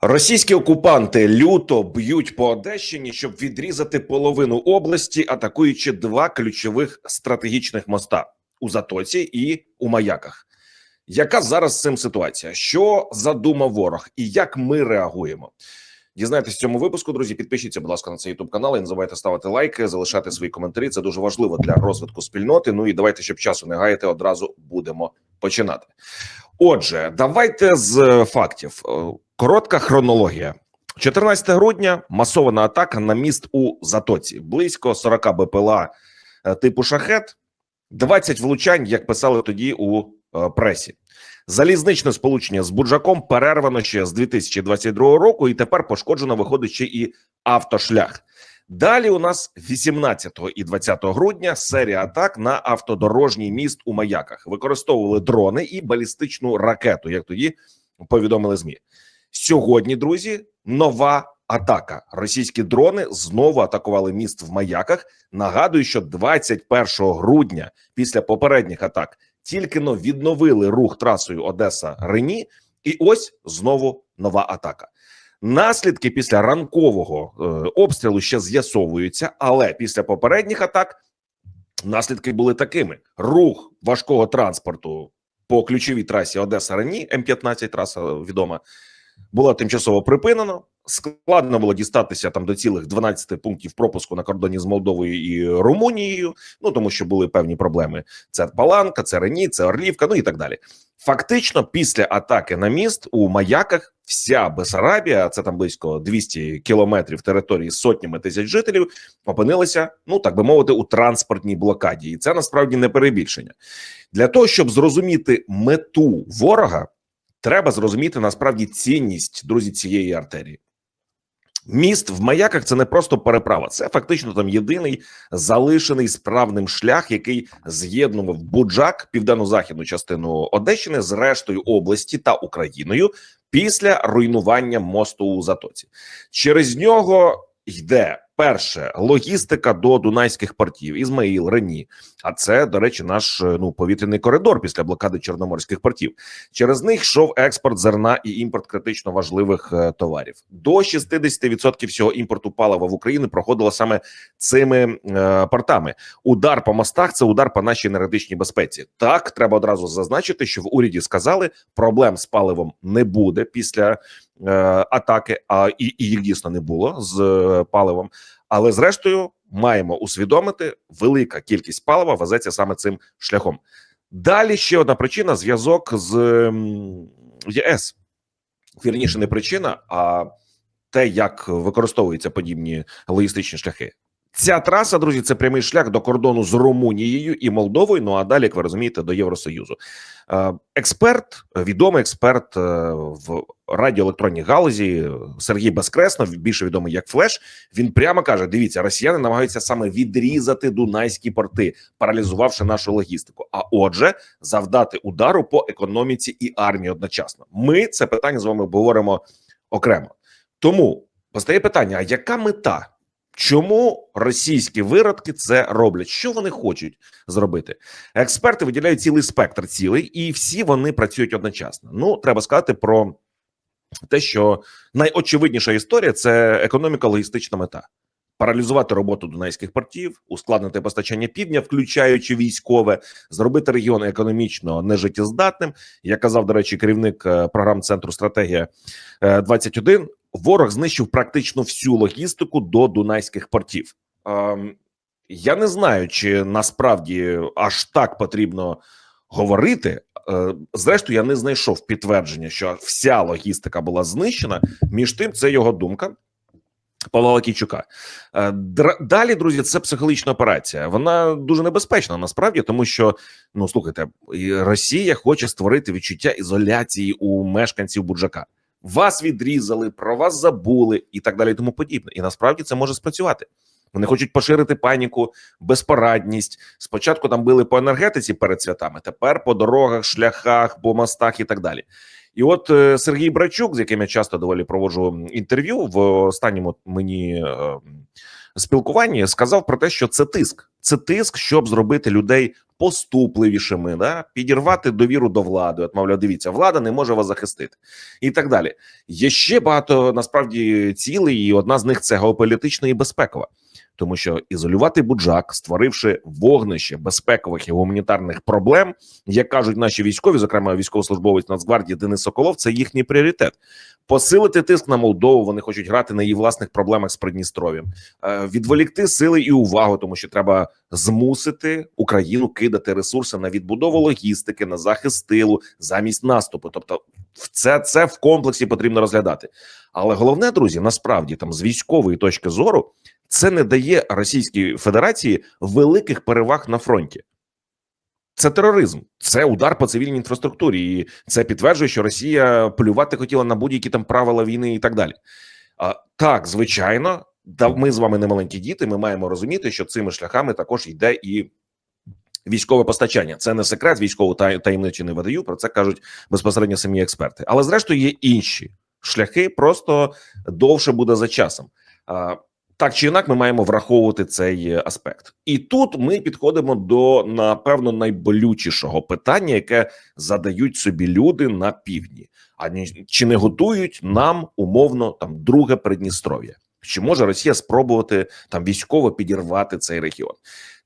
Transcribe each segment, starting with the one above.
Російські окупанти люто б'ють по Одещині, щоб відрізати половину області, атакуючи два ключових стратегічних моста у Затоці і у Маяках. Яка зараз цим ситуація? Що задумав ворог, і як ми реагуємо? Дізнайтесь цьому випуску, друзі. Підпишіться, будь ласка, на цей youtube канал. І не забувайте ставити лайки, залишати свої коментарі. Це дуже важливо для розвитку спільноти. Ну і давайте, щоб часу не гаяти, одразу будемо починати. Отже, давайте з фактів. Коротка хронологія. 14 грудня масована атака на міст у Затоці. Близько 40 БПЛА е, типу шахет, 20 влучань, як писали тоді у е, пресі. Залізничне сполучення з Буджаком перервано ще з 2022 року, і тепер пошкоджено виходить ще і автошлях. Далі у нас 18 і 20 грудня серія атак на автодорожній міст у маяках. Використовували дрони і балістичну ракету, як тоді повідомили змі. Сьогодні, друзі, нова атака. Російські дрони знову атакували міст в маяках. Нагадую, що 21 грудня, після попередніх атак, тільки но відновили рух трасою Одеса Рені, і ось знову нова атака. Наслідки після ранкового е, обстрілу ще з'ясовуються, але після попередніх атак наслідки були такими: рух важкого транспорту по ключовій трасі Одеса Рені, М15 траса відома, було тимчасово припинено. Складно було дістатися там до цілих 12 пунктів пропуску на кордоні з Молдовою і Румунією. Ну тому що були певні проблеми. Це Паланка, це Рені, це Орлівка, ну і так далі. Фактично, після атаки на міст у маяках вся Бесарабія, це там близько 200 кілометрів території з сотнями тисяч жителів, опинилися, ну так би мовити, у транспортній блокаді, і це насправді не перебільшення для того, щоб зрозуміти мету ворога. Треба зрозуміти насправді цінність друзі цієї артерії. Міст в маяках це не просто переправа, це фактично там єдиний залишений справним шлях, який з'єднував Буджак, південно-західну частину Одещини з рештою області та Україною після руйнування мосту у Затоці. Через нього йде перше логістика до дунайських портів Ізмаїл, Рені. А це, до речі, наш ну повітряний коридор після блокади чорноморських портів. Через них йшов експорт зерна і імпорт критично важливих е, товарів. До 60% всього імпорту палива в Україну проходило саме цими е, портами. Удар по мостах це удар по нашій енергетичній безпеці. Так треба одразу зазначити, що в уряді сказали, проблем з паливом не буде після е, атаки. А і, і їх дійсно не було з е, паливом. Але зрештою маємо усвідомити, велика кількість палива везеться саме цим шляхом. Далі ще одна причина: зв'язок з ЄС. Вірніше, не причина, а те, як використовуються подібні логістичні шляхи. Ця траса, друзі, це прямий шлях до кордону з Румунією і Молдовою. Ну а далі, як ви розумієте, до Євросоюзу. Е, Експерт, відомий експерт е, в радіоелектронній галузі Сергій Безкреснов, більше відомий як Флеш. Він прямо каже: дивіться, росіяни намагаються саме відрізати дунайські порти, паралізувавши нашу логістику. А отже, завдати удару по економіці і армії одночасно. Ми це питання з вами обговоримо окремо. Тому постає питання: а яка мета? Чому російські виродки це роблять? Що вони хочуть зробити? Експерти виділяють цілий спектр цілей, і всі вони працюють одночасно. Ну треба сказати про те, що найочевидніша історія це економіко-логістична мета. Паралізувати роботу дунайських портів, ускладнити постачання півдня, включаючи військове, зробити регіон економічно нежиттєздатним. Як казав, до речі, керівник е, програм центру стратегія е, 21 ворог знищив практично всю логістику до дунайських портів. Ем, я не знаю, чи насправді аж так потрібно говорити. Е, Зрештою, я не знайшов підтвердження, що вся логістика була знищена. Між тим, це його думка. Павла Лакійчука. Е, Далі, друзі, це психологічна операція. Вона дуже небезпечна насправді, тому що ну слухайте, Росія хоче створити відчуття ізоляції у мешканців Буджака. Вас відрізали, про вас забули і так далі, і тому подібне. І насправді це може спрацювати. Вони хочуть поширити паніку, безпорадність. Спочатку там били по енергетиці перед святами, тепер по дорогах, шляхах, по мостах і так далі. І от е, Сергій Брачук, з яким я часто доволі проводжу інтерв'ю, в останньому мені е, спілкуванні сказав про те, що це тиск, це тиск, щоб зробити людей поступливішими, да підірвати довіру до влади. От мовляв, дивіться, влада не може вас захистити, і так далі. Є ще багато насправді цілей, і одна з них це геополітична і безпекова. Тому що ізолювати буджак, створивши вогнище безпекових і гуманітарних проблем, як кажуть наші військові, зокрема військовослужбовець Нацгвардії Денис Соколов, це їхній пріоритет. Посилити тиск на Молдову. Вони хочуть грати на її власних проблемах з Придністров'ям, е, відволікти сили і увагу, тому що треба змусити Україну кидати ресурси на відбудову логістики, на захист тилу замість наступу. Тобто, це, це в комплексі потрібно розглядати. Але головне, друзі, насправді там з військової точки зору це не дає Російській Федерації великих переваг на фронті. Це тероризм, це удар по цивільній інфраструктурі, і це підтверджує, що Росія полювати хотіла на будь-які там правила війни і так далі. А, Так, звичайно, ми з вами не маленькі діти. Ми маємо розуміти, що цими шляхами також йде і військове постачання. Це не секрет, військову таємничі не видаю. Про це кажуть безпосередньо самі експерти. Але зрештою є інші шляхи, просто довше буде за часом. Так чи інак, ми маємо враховувати цей аспект, і тут ми підходимо до напевно найболючішого питання, яке задають собі люди на півдні. А чи не готують нам умовно там друге Придністров'я? Чи може Росія спробувати там військово підірвати цей регіон?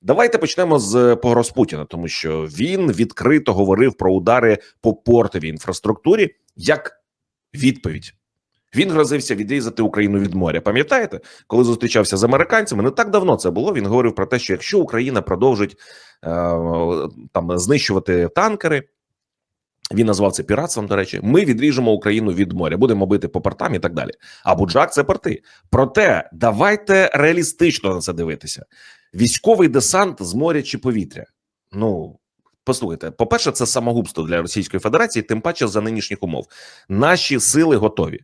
Давайте почнемо з погроз Путіна, тому що він відкрито говорив про удари по портовій інфраструктурі як відповідь. Він грозився відрізати Україну від моря. Пам'ятаєте, коли зустрічався з американцями? Не так давно це було. Він говорив про те, що якщо Україна продовжить е, там знищувати танкери. Він назвав це піратством. До речі, ми відріжемо Україну від моря, будемо бити по портам і так далі. А Буджак це порти. Проте давайте реалістично на це дивитися: військовий десант з моря чи повітря. Ну послухайте, по перше, це самогубство для Російської Федерації, тим паче за нинішніх умов. Наші сили готові.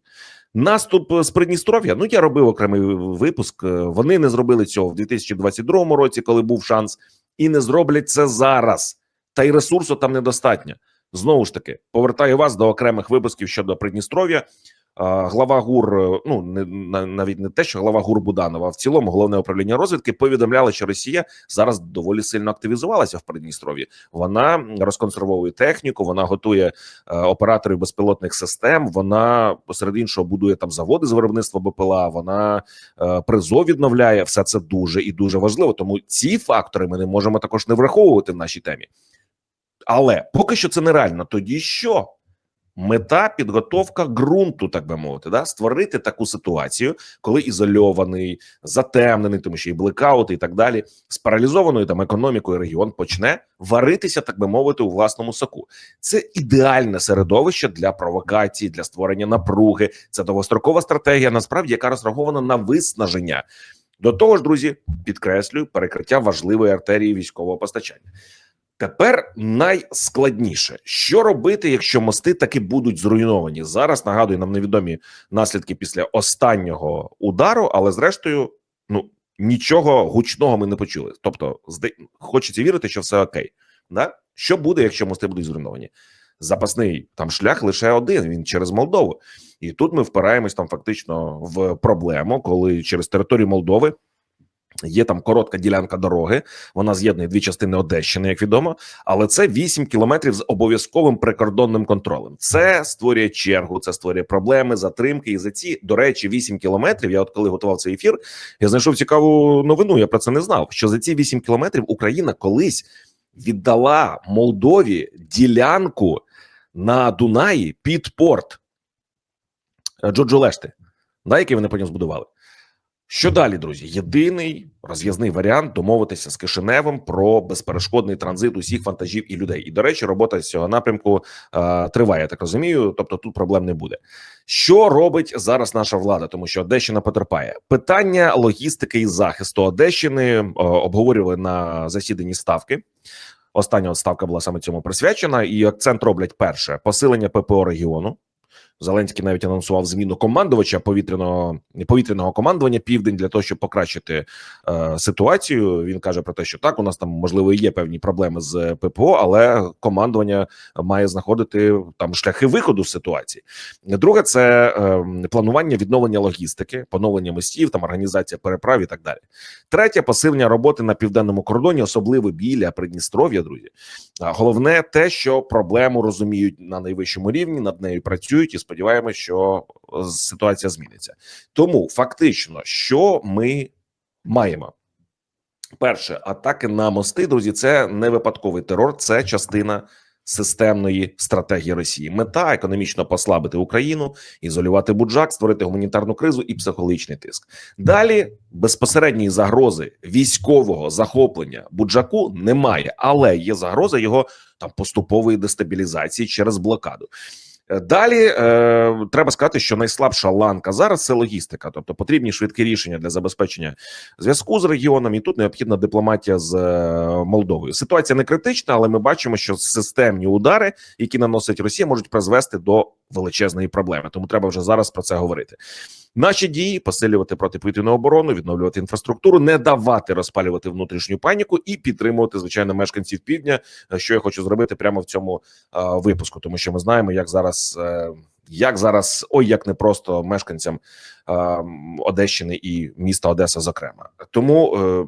Наступ з Придністров'я. Ну я робив окремий випуск. Вони не зробили цього в 2022 році, коли був шанс, і не зроблять це зараз. Та й ресурсу там недостатньо. Знову ж таки, повертаю вас до окремих випусків щодо Придністров'я. Глава ГУР, ну не навіть не те, що глава ГУР Буданова, а в цілому головне управління розвідки повідомляли, що Росія зараз доволі сильно активізувалася в Придністров'ї. Вона розконсервовує техніку, вона готує е, операторів безпілотних систем. Вона посеред іншого будує там заводи з виробництва БПЛА. Вона е, призов відновляє. Все це дуже і дуже важливо. Тому ці фактори ми не можемо також не враховувати в нашій темі. Але поки що це нереально. Тоді що? Мета підготовка ґрунту, так би мовити, да створити таку ситуацію, коли ізольований, затемнений, тому що і блекаути, і так далі, з паралізованою там економікою регіон почне варитися, так би мовити, у власному соку. Це ідеальне середовище для провокації, для створення напруги. Це довгострокова стратегія, насправді, яка розрахована на виснаження. До того ж, друзі, підкреслюю перекриття важливої артерії військового постачання. Тепер найскладніше, що робити, якщо мости таки будуть зруйновані зараз. Нагадую, нам невідомі наслідки після останнього удару, але зрештою, ну нічого гучного ми не почули. Тобто, хочеться вірити, що все окей. Да? Що буде, якщо мости будуть зруйновані? Запасний там шлях лише один. Він через Молдову, і тут ми впираємось там фактично в проблему, коли через територію Молдови. Є там коротка ділянка дороги, вона з'єднує дві частини Одещини, як відомо, але це 8 кілометрів з обов'язковим прикордонним контролем. Це створює чергу, це створює проблеми, затримки. І за ці до речі, 8 кілометрів. Я от коли готував цей ефір, я знайшов цікаву новину. Я про це не знав. Що за ці 8 кілометрів Україна колись віддала Молдові ділянку на Дунаї під порт Джоджолешти, да, який вони потім збудували. Що далі, друзі? Єдиний розв'язний варіант домовитися з Кишиневим про безперешкодний транзит усіх вантажів і людей. І до речі, робота з цього напрямку е, триває. Я так розумію. Тобто, тут проблем не буде. Що робить зараз наша влада? Тому що Одещина потерпає питання логістики і захисту Одещини е, обговорювали на засіданні ставки. Остання ставка була саме цьому присвячена, і акцент роблять перше посилення ППО регіону. Зеленський навіть анонсував зміну командувача повітряного повітряного командування Південь для того, щоб покращити е, ситуацію. Він каже про те, що так у нас там можливо і є певні проблеми з ППО, але командування має знаходити там шляхи виходу з ситуації. Друге, це е, планування відновлення логістики, поновлення мостів, там організація переправ і так далі. Третє посилення роботи на південному кордоні, особливо біля Придністров'я. Друзі, а головне те, що проблему розуміють на найвищому рівні, над нею працюють, і сподіваємось, що е, ситуація зміниться. Тому фактично, що ми маємо. Перше, атаки на мости, друзі, це не випадковий терор, це частина системної стратегії Росії. Мета економічно послабити Україну, ізолювати буджак, створити гуманітарну кризу і психологічний тиск. Далі безпосередньої загрози військового захоплення буджаку немає, але є загроза його там поступової дестабілізації через блокаду. Далі е, треба сказати, що найслабша ланка зараз це логістика, тобто потрібні швидкі рішення для забезпечення зв'язку з регіоном. І тут необхідна дипломатія з е, Молдовою. Ситуація не критична, але ми бачимо, що системні удари, які наносить Росія, можуть призвести до величезної проблеми. Тому треба вже зараз про це говорити. Наші дії посилювати протиповітряну оборону, відновлювати інфраструктуру, не давати розпалювати внутрішню паніку і підтримувати звичайно мешканців півдня. е, Що я хочу зробити прямо в цьому е, випуску, тому що ми знаємо, як зараз. е, як зараз, ой, як не просто мешканцям е, Одещини і міста Одеса, зокрема, тому е,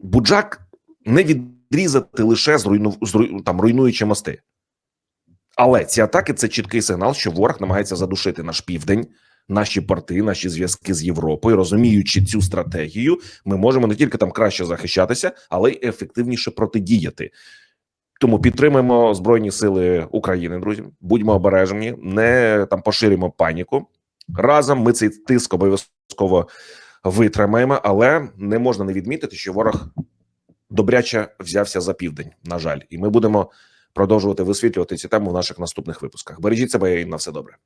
Буджак не відрізати лише зруйну, зруй, там руйнуючи мости, але ці атаки це чіткий сигнал, що ворог намагається задушити наш південь, наші порти, наші зв'язки з Європою. Розуміючи цю стратегію, ми можемо не тільки там краще захищатися, але й ефективніше протидіяти. Тому підтримуємо збройні сили України, друзі. Будьмо обережні, не там поширюємо паніку. Разом ми цей тиск обов'язково витримаємо, але не можна не відмітити, що ворог добряче взявся за південь. На жаль, і ми будемо продовжувати висвітлювати ці теми в наших наступних випусках. Бережіть себе і на все добре.